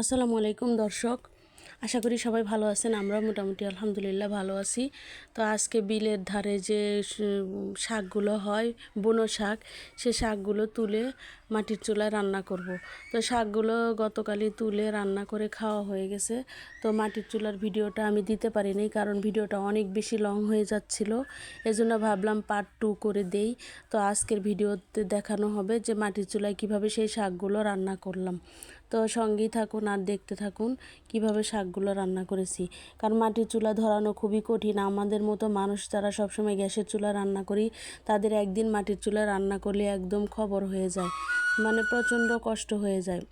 আসসালামু আলাইকুম, দর্শক। আশা করি সবাই ভালো আছেন আমরা মোটামুটি আলহামদুলিল্লাহ ভালো আছি। তো আজকে বিলের ধারে যে শাকগুলো হয়, বুনো শাক, সে শাকগুলো তুলে মাটির চুলায় রান্না করব। তো শাকগুলো গতকালই তুলে রান্না করে খাওয়া হয়ে গেছে। তো মাটির চুলার ভিডিওটা আমি দিতে পারিনি কারণ ভিডিওটা অনেক বেশি লং হয়ে যাচ্ছিল। এজন্য ভাবলাম পার্ট টু করে দেই। তো আজকের ভিডিওতে দেখানো হবে যে মাটির চুলায় কীভাবে সেই শাকগুলো রান্না করলাম। তো সঙ্গেই থাকুন আর দেখতে থাকুন কীভাবে শাকগুলো রান্না করেছি। কারণ মাটির চুলা ধরানো খুবই কঠিন। আমাদের মতো মানুষ যারা সবসময় গ্যাসের চুলা রান্না করি, তাদের একদিন মাটির চুলা রান্না করলে একদম খবর হয়ে যায়। মানে প্রচণ্ড কষ্ট হয়ে যায়।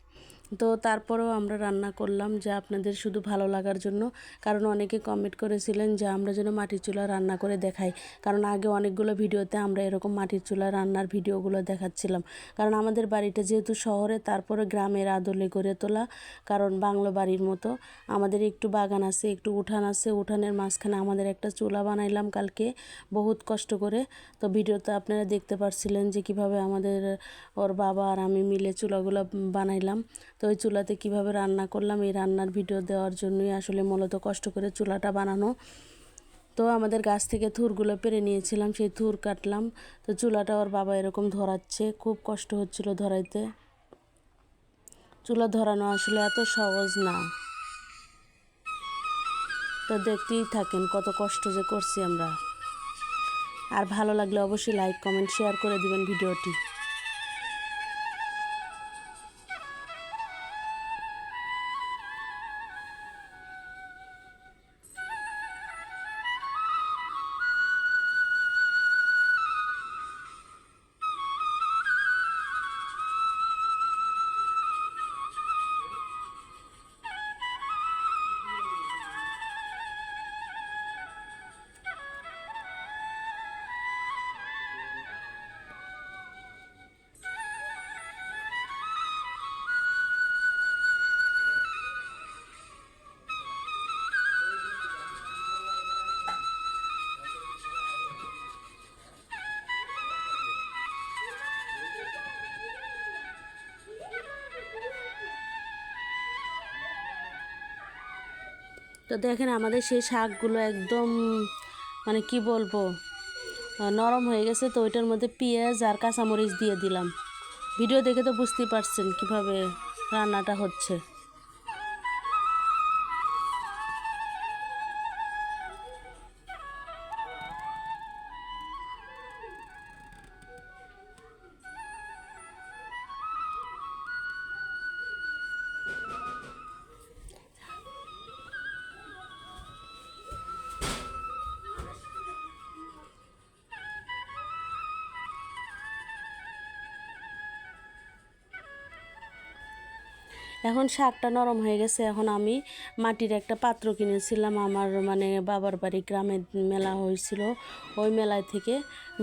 তো তারপরেও আমরা রান্না করলাম যে আপনাদের শুধু ভালো লাগার জন্য। কারণ অনেকে কমেন্ট করেছিলেন যে আমরা যেন মাটির চুলা রান্না করে দেখাই। কারণ আগে অনেকগুলো ভিডিওতে আমরা এরকম মাটির চুলা রান্নার ভিডিওগুলো দেখাচ্ছিলাম। কারণ আমাদের বাড়িটা যেহেতু শহরে, তারপরে গ্রামের আদলে গড়ে তোলা। কারণ বাংলো বাড়ির মতো। আমাদের একটু বাগান আছে, একটু উঠান আছে। উঠানের মাঝখানে আমাদের একটা চুলা বানাইলাম কালকে বহুত কষ্ট করে। তো ভিডিওতে আপনারা দেখতে পারছিলেন যে কীভাবে আমাদের ওর বাবা আর আমি মিলে চুলাগুলো বানাইলাম। তো ওই চুলাতে কীভাবে রান্না করলাম, এই রান্নার ভিডিও দেওয়ার জন্যই আসলে মূলত কষ্ট করে চুলাটা বানানো। তো আমাদের গাছ থেকে থুরগুলো পেরে নিয়েছিলাম, সেই থুর কাটলাম। তো চুলাটা ওর বাবা এরকম ধরাচ্ছে, খুব কষ্ট হচ্ছিল ধরাইতে। চুলা ধরানো আসলে এত সহজ না। তো দেখতেই থাকেন কত কষ্ট যে করছি আমরা। আর ভালো লাগলে অবশ্যই লাইক, কমেন্ট, শেয়ার করে দিবেন ভিডিওটি। তো দেখেন আমাদের সেই শাকগুলো একদম মানে কি বলব নরম হয়ে গেছে। তো ওইটার মধ্যে পেঁয়াজ আর কাঁচামরিচ দিয়ে দিলাম। ভিডিও দেখে তো বুঝতেই পারছেন কীভাবে রান্নাটা হচ্ছে। এখন শাকটা নরম হয়ে গেছে, এখন আমি মাটির একটা পাত্র কিনেছিলাম, আমার মানে বাবার বাড়ি গ্রামে মেলা হয়েছিল, ওই মেলায় থেকে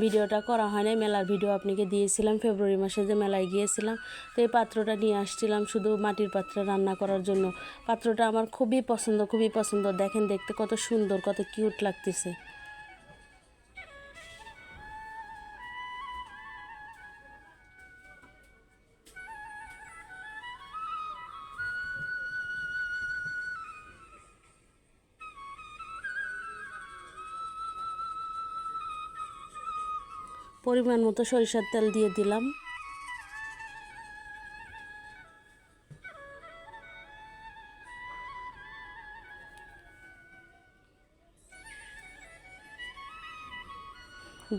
ভিডিওটা করা হয় নাই, মেলার ভিডিও আপনাকে দিয়েছিলাম ফেব্রুয়ারি মাসে যে মেলায় গিয়েছিলাম, তো এই পাত্রটা নিয়ে আসছিলাম শুধু মাটির পাত্রে রান্না করার জন্য। পাত্রটা আমার খুবই পছন্দ খুবই পছন্দ, দেখেন দেখতে কত সুন্দর, কত কিউট লাগতেছে। পরিমাণ মতো সরিষার তেল দিয়ে দিলাম।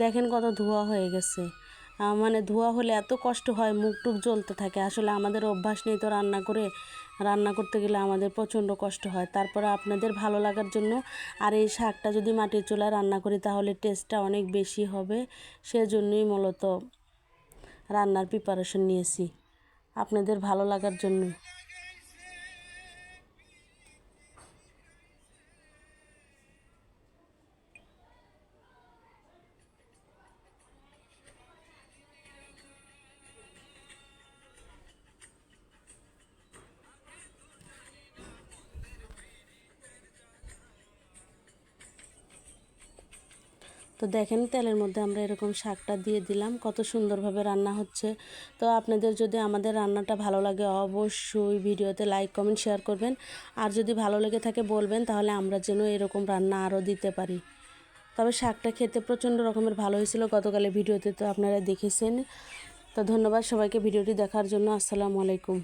দেখেন কত ধোয়া হয়ে গেছে। মানে ধোয়া হলে এত কষ্ট হয় মুখ টুক জ্বলতে থাকে। আসলে আমাদের অভ্যাস নেই তো রান্না করে, রান্না করতে গেলে আমাদের প্রচণ্ড কষ্ট হয়। তারপরে আপনাদের ভালো লাগার জন্য আর এই শাকটা যদি মাটির চুলায় রান্না করি, তাহলে টেস্টটা অনেক বেশি হবে। সেজন্যই মূলত রান্নার প্রিপারেশন নিয়েছি। আপনাদের ভালো লাগার জন্য তো দেখেন তেলের মধ্যে আমরা এরকম শাকটা দিয়ে দিলাম, কত সুন্দরভাবে রান্না হচ্ছে। তো আপনাদের যদি আমাদের রান্নাটা ভালো লাগে অবশ্যই ভিডিওতে লাইক কমেন্ট শেয়ার করবেন। আর যদি ভালো লেগে থাকে বলবেন, তাহলে আমরা যেন এরকম রান্না আরও দিতে পারি। তবে শাকটা খেতে প্রচণ্ড রকমের ভালো হয়েছিল গতকালের ভিডিওতে, তো আপনারা দেখেছেন। তো ধন্যবাদ সবাইকে, ভিডিওটি দেখার জন্য আসসালামু আলাইকুম।